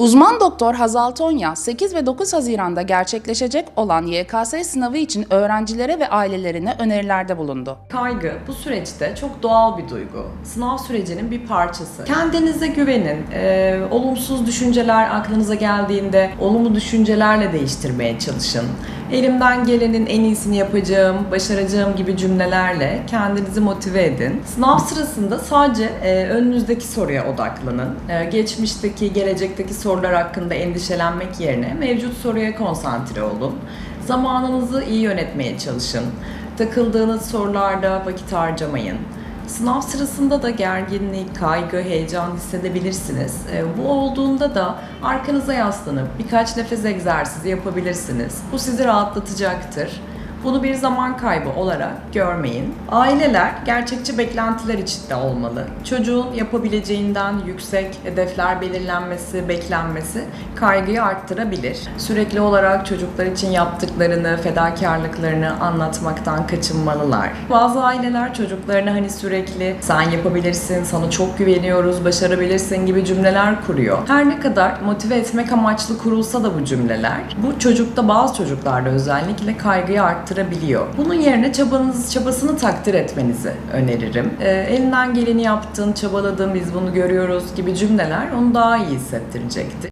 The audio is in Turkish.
Uzman doktor Hazal Tonya, 8 ve 9 Haziran'da gerçekleşecek olan YKS sınavı için öğrencilere ve ailelerine önerilerde bulundu. Kaygı bu süreçte çok doğal bir duygu. Sınav sürecinin bir parçası. Kendinize güvenin. Ee, olumsuz düşünceler aklınıza geldiğinde olumlu düşüncelerle değiştirmeye çalışın. Elimden gelenin en iyisini yapacağım, başaracağım gibi cümlelerle kendinizi motive edin. Sınav sırasında sadece e, önünüzdeki soruya odaklanın. E, geçmişteki, gelecekteki sorular hakkında endişelenmek yerine mevcut soruya konsantre olun. Zamanınızı iyi yönetmeye çalışın. Takıldığınız sorularda vakit harcamayın. Sınav sırasında da gerginlik, kaygı, heyecan hissedebilirsiniz. E, Bu olduğunda da arkanıza yaslanıp birkaç nefes egzersizi yapabilirsiniz. Bu sizi rahatlatacaktır. Bunu bir zaman kaybı olarak görmeyin. Aileler gerçekçi beklentiler içinde olmalı. Çocuğun yapabileceğinden yüksek hedefler belirlenmesi, beklenmesi kaygıyı arttırabilir. Sürekli olarak çocuklar için yaptıklarını, fedakarlıklarını anlatmaktan kaçınmalılar. Bazı aileler çocuklarına hani sürekli sen yapabilirsin, sana çok güveniyoruz, başarabilirsin gibi cümleler kuruyor. Her ne kadar motive etmek amaçlı kurulsa da bu cümleler, bu çocukta bazı çocuklarda özellikle kaygıyı arttırabiliyor. Bunun yerine çabanız, çabasını takdir etmenizi öneririm. Ee, elinden geleni yaptın, çabaladın, biz bunu görüyoruz gibi cümleler onu daha iyi hissettirecektir.